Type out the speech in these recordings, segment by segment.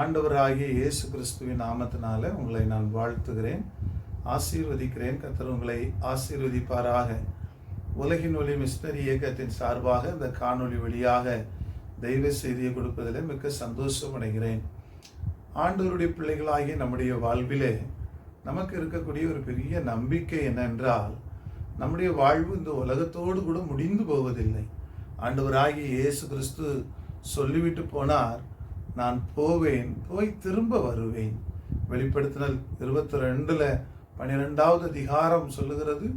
ஆண்டவராகிய இயேசு கிறிஸ்துவின் நாமத்தினால உங்களை நான் வாழ்த்துகிறேன். ஆசீர்வதிக்கிறேன். கத்தர் உங்களை ஆசீர்வதிப்பாராக. உலகின் ஒளி மிஷனரி இயக்கத்தின் சார்பாக இந்த காணொளி வழியாக தெய்வ செய்தியை கொடுப்பதில் மிக்க சந்தோஷம் அடைகிறேன். ஆண்டவருடைய பிள்ளைகளாகிய நம்முடைய வாழ்விலே நமக்கு இருக்கக்கூடிய ஒரு பெரிய நம்பிக்கை என்னென்றால் நம்முடைய வாழ்வு இந்த உலகத்தோடு கூட முடிந்து போவதில்லை. ஆண்டவராகிய இயேசு கிறிஸ்து சொல்லிவிட்டு போனார் நான் போவேன் போய் திரும்ப வருவேன். வெளிப்படுத்தினல் இருபத்தி ரெண்டில் பன்னிரெண்டாவது அதிகாரம் சொல்லுகிறது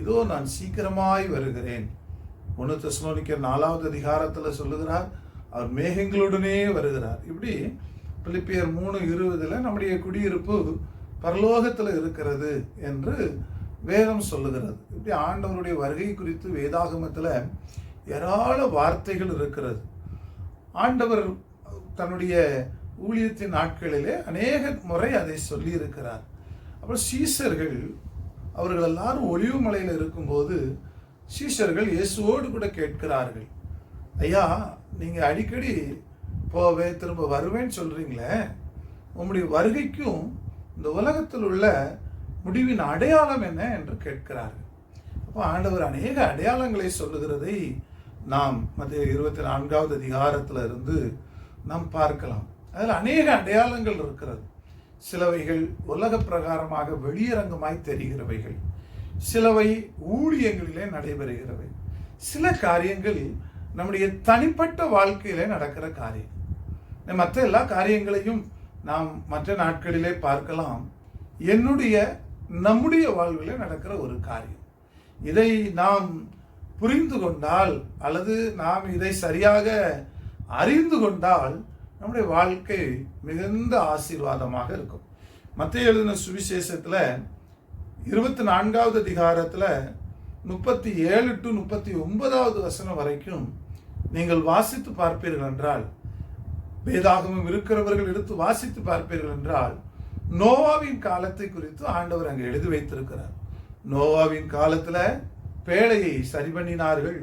இதோ நான் சீக்கிரமாய் வருகிறேன். ஒன்று தஸ்மோனிக்க நாலாவது அதிகாரத்தில் சொல்லுகிறார் அவர் மேகங்களுடனே வருகிறார். இப்படி பிலிப்பியர் மூணு இருபதில் நம்முடைய குடியிருப்பு பரலோகத்தில் இருக்கிறது என்று வேதம் சொல்லுகிறது. இப்படி ஆண்டவருடைய வருகை குறித்து வேதாகமத்தில் ஏராள வார்த்தைகள் இருக்கிறது. ஆண்டவர் தன்னுடைய ஊழியத்தின் நாட்களிலே அநேக முறை அதை சொல்லியிருக்கிறார். அப்புறம் சீசர்கள் அவர்கள் எல்லாரும் ஒளிவு மலையில் இருக்கும்போது சீஷர்கள் இயேசுவோடு கூட கேட்கிறார்கள். ஐயா நீங்கள் அடிக்கடி போவே திரும்ப வருவேன்னு சொல்கிறீங்களே உங்களுடைய வருகைக்கும் இந்த உலகத்தில் உள்ள முடிவின் அடையாளம் என்ன? என்று கேட்கிறார்கள். அப்போ ஆண்டவர் அநேக அடையாளங்களை சொல்லுகிறதை நாம் மத்திய இருபத்தி நான்காவது அதிகாரத்தில் இருந்து நாம் பார்க்கலாம். அதில் அநேக அடையாளங்கள் இருக்கிறது. சிலவைகள் உலக பிரகாரமாக வெளியரங்கமாய் தெரிகிறவைகள். சிலவை ஊழியங்களிலே நடைபெறுகிறவை. சில காரியங்கள் நம்முடைய தனிப்பட்ட வாழ்க்கையிலே நடக்கிற காரியம். மற்ற எல்லா காரியங்களையும் நாம் மற்ற நாட்களிலே பார்க்கலாம். என்னுடைய நம்முடைய வாழ்விலே நடக்கிற ஒரு காரியம். இதை நாம் புரிந்து கொண்டால் அல்லது நாம் இதை சரியாக அறிந்து கொண்டால் நம்முடைய வாழ்க்கை மிகுந்த ஆசீர்வாதமாக இருக்கும். மத்திய எழுதின சுவிசேஷத்தில் இருபத்தி நான்காவது அதிகாரத்தில் முப்பத்தி ஏழு டு முப்பத்தி ஒன்பதாவது வசனம் வரைக்கும் நீங்கள் வாசித்து பார்ப்பீர்கள் என்றால் வேதாகமம் இருக்கிறவர்கள் எடுத்து வாசித்து பார்ப்பீர்கள் என்றால் நோவாவின் காலத்தை குறித்து ஆண்டவர் அங்கே எழுதி வைத்திருக்கிறார். நோவாவின் காலத்தில் பேழையை சரி பண்ணினார்கள்.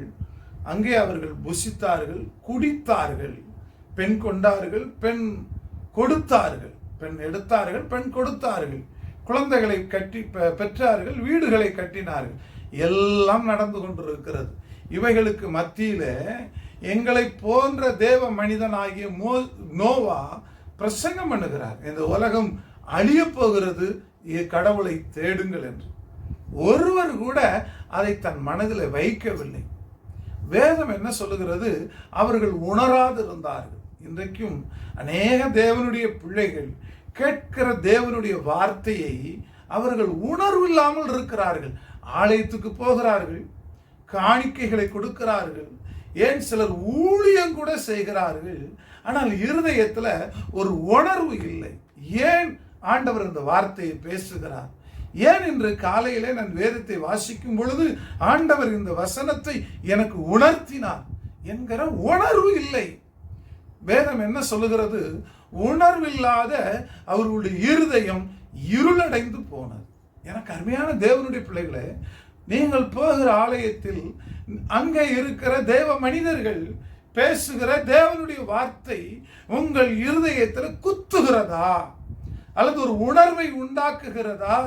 அங்கே அவர்கள் புசித்தார்கள் குடித்தார்கள். பெண் கொண்டார்கள் பெண் கொடுத்தார்கள். பெண் எடுத்தார்கள் பெண் கொடுத்தார்கள். குழந்தைகளை கட்டி பெற்றார்கள் வீடுகளை கட்டினார்கள். எல்லாம் நடந்து கொண்டிருக்கிறது. இவைகளுக்கு மத்தியில் எங்களை போன்ற தேவ மனிதனாகிய மோ நோவா பிரசங்கம் பண்ணுகிறார். இந்த உலகம் அழிய போகிறது கடவுளை தேடுங்கள் என்று. ஒருவர் கூட அதை தன் மனதில் வைக்கவில்லை. வேதம் என்ன சொல்லுகிறது? அவர்கள் உணராது இருந்தார்கள் இன்றைக்கும் அநேக தேவனுடைய பிள்ளைகள் கேட்கிற தேவனுடைய வார்த்தையை அவர்கள் உணர்வு இல்லாமல் இருக்கிறார்கள். ஆலயத்துக்கு போகிறார்கள் காணிக்கைகளை கொடுக்கிறார்கள் ஏன் சிலர் ஊழியம் கூட செய்கிறார்கள். ஆனால் இருதயத்தில் ஒரு உணர்வு இல்லை. ஏன் ஆண்டவர் இந்த வார்த்தையை பேசுகிறார்? ஏன் இன்று காலையிலே நான் வேதத்தை வாசிக்கும் பொழுது ஆண்டவர் இந்த வசனத்தை எனக்கு உணர்த்தினார் என்கிற உணர்வு இல்லை. வேதம் என்ன சொல்லுகிறது? உணர்வில்லாத அவர்களுடைய இருதயம் இருளடைந்து போனது. எனக்கு அருமையான தேவனுடைய பிள்ளைகளே நீங்கள் போகிற ஆலயத்தில் அங்கே இருக்கிற தேவ மனிதர்கள் பேசுகிற தேவனுடைய வார்த்தை உங்கள் இருதயத்தில் குத்துகிறதா? அல்லது ஒரு உணர்வை உண்டாக்குகிறதா?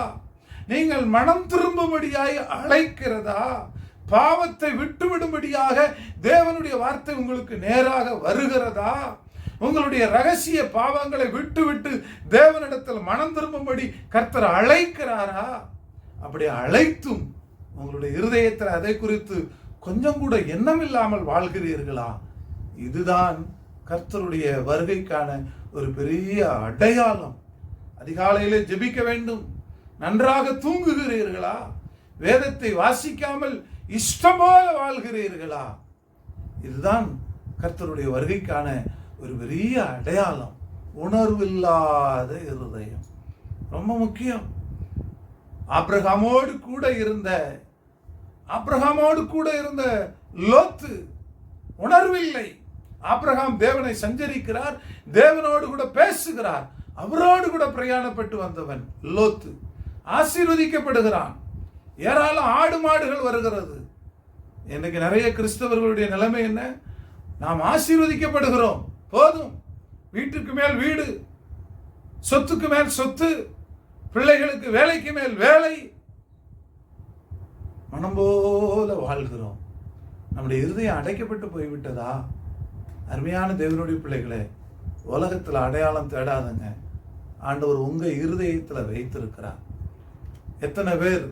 நீங்கள் மனம் திரும்பும்படியாய் அழைக்கிறதா? பாவத்தை விட்டுவிடும்படியாக தேவனுடைய வார்த்தை உங்களுக்கு நேராக வருகிறதா? உங்களுடைய ரகசிய பாவங்களை விட்டு விட்டு தேவனிடத்தில் மனம் திரும்பும்படி கர்த்தர் அழைக்கிறாரா? அப்படி அழைத்தும் உங்களுடைய இருதயத்தில் அதை குறித்து கொஞ்சம் கூட எண்ணம் இல்லாமல் வாழ்கிறீர்களா? இதுதான் கர்த்தருடைய வருகைக்கான ஒரு பெரிய அடையாளம். அதிகாலையிலே ஜெபிக்க வேண்டும். நன்றாக தூங்குகிறீர்களா? வேதத்தை வாசிக்காமல் இஷ்டமாக வாழ்கிறீர்களா? இதுதான் கர்த்தருடைய வருகைக்கான ஒரு பெரிய அடையாளம். உணர்வில்லாத இருதயம். ரொம்ப முக்கியம். ஆப்ரஹாமோடு கூட இருந்த ஆப்ரஹாமோடு கூட இருந்த லோத்து உணர்வில்லை. ஆப்ரஹாம் தேவனை சஞ்சரிக்கிறார் தேவனோடு கூட பேசுகிறார். அவரோடு கூட பிரயாணப்பட்டு வந்தவன் லோத்து. ஆசீர்வதிக்கப்படுகிறான். ஏராளம் ஆடு மாடுகள் வருகிறது. இன்னைக்கு நிறைய கிறிஸ்தவர்களுடைய நிலைமை என்ன? நாம் ஆசீர்வதிக்கப்படுகிறோம். போதும். வீட்டுக்கு மேல் வீடு சொத்துக்கு மேல் சொத்து பிள்ளைகளுக்கு வேலைக்கு மேல் வேலை. மனம் போல வாழ்கிறோம். நம்முடைய இருதயம் அடைக்கப்பட்டு போய்விட்டதா? அருமையான தேவனுடைய பிள்ளைகளே உலகத்தில் அடையாளம் தேடாதுங்க. ஆண்டவர் உங்கள் இருதயத்தில் வைத்திருக்கிறார். எத்தனை பேர்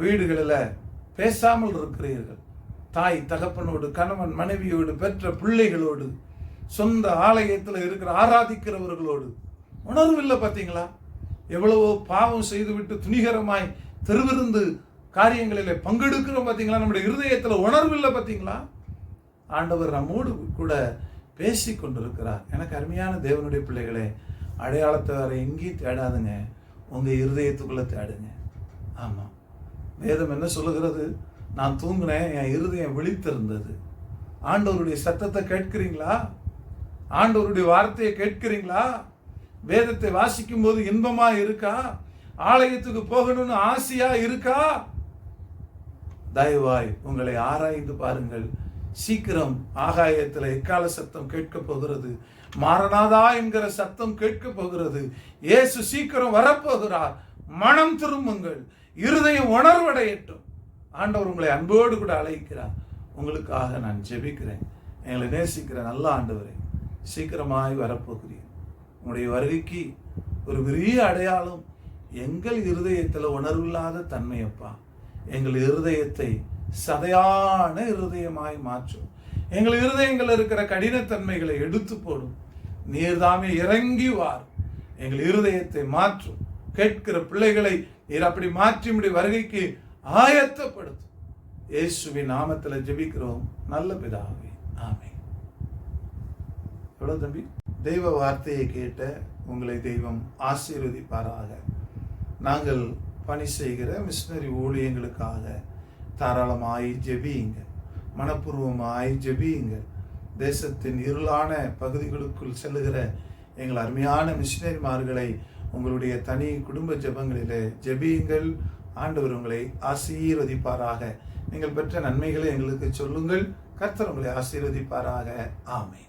வீடுகளில் பேசாமல் இருக்கிறீர்கள்? தாய் தகப்பனோடு கணவன் மனைவியோடு பெற்ற பிள்ளைகளோடு சொந்த ஆலயத்தில் இருக்கிற ஆராதிக்கிறவர்களோடு. உணர்வில்லை பார்த்தீங்களா எவ்வளவோ பாவம் செய்துவிட்டு துணிகரமாய் தெருவிருந்து காரியங்களில் பங்கெடுக்கிறோம் பார்த்தீங்களா நம்முடைய இருதயத்தில் உணர்வில்லை பார்த்தீங்களா ஆண்டவர் நம்மோடு கூட பேசி கொண்டிருக்கிறார். எனக்கு அருமையான தேவனுடைய பிள்ளைகளே அடையாளத்தை வேறு எங்கேயும் தேடாதுங்க. உங்கள் இருதயத்துக்குள்ளே தேடுங்க. ஆமாம் வேதம் என்ன சொல்லுகிறது? நான் தூங்கினேன் என் இருதயம் விழித்திருந்தது. ஆண்டவருடைய சத்தத்தை கேட்கிறீங்களா? ஆண்டவருடைய வார்த்தையை கேட்கிறீங்களா? வேதத்தை வாசிக்கும் போது இன்பமா இருக்கா? ஆலயத்துக்கு போகணும்னு ஆசையா இருக்கா? தயவாய் உங்களை ஆராய்ந்து பாருங்கள். சீக்கிரம் ஆகாயத்தில் எக்கால சத்தம் கேட்க போகிறது? மாறனாதா என்கிற சத்தம் கேட்க போகிறது. இயேசு சீக்கிரம் வரப்போகிறார். மனம் திரும்புங்கள். இருதயம் உணர்வடையட்டும். ஆண்டவர் உங்களை அன்போடு கூட அழைக்கிறார். உங்களுக்காக நான் ஜெபிக்கிறேன். எங்களை நேசிக்கிற நல்ல ஆண்டவரை சீக்கிரமாய் வரப்போகிறேன் உங்களுடைய வருகைக்கு ஒரு பெரிய அடையாளம் எங்கள் இருதயத்தில் உணர்வில்லாத தன்மையப்பா எங்கள் இருதயத்தை சதையான இருதயமாய் மாற்றும். எங்கள் இருதயங்கள் இருக்கிற கடினத்தன்மைகளை எடுத்து போடும். நீர்தாமே இறங்கி வார். எங்கள் இருதயத்தை மாற்றும். கேட்கிற பிள்ளைகளை நீர் அப்படி மாற்றி முடி வருகைக்கு ஆயத்தப்படுத்தும். இயேசுவின் நாமத்தில் ஜெபிக்கிறோம். நல்ல பிதாவே ஆமே எவ்வளோ தம்பி? தெய்வ வார்த்தையை கேட்ட உங்களை தெய்வம் ஆசீர்வதிப்பாராக. நாங்கள் பணி செய்கிற மிஷினரி ஊழியங்களுக்காக தாராளமாய் ஜெபியுங்க. மனப்பூர்வமாய் ஜெபியுங்க. தேசத்தின் இருளான பகுதிகளுக்குள் செல்லுகிற எங்கள் அருமையான மிஷினரிமார்களை உங்களுடைய தனி குடும்ப ஜெபங்களிலே ஜெபியுங்கள். ஆண்டவர் உங்களை ஆசீர்வதிப்பாராக. நீங்கள் பெற்ற நன்மைகளை எங்களுக்கு சொல்லுங்கள். கர்த்தர் உங்களை ஆசீர்வதிப்பாராக. ஆமை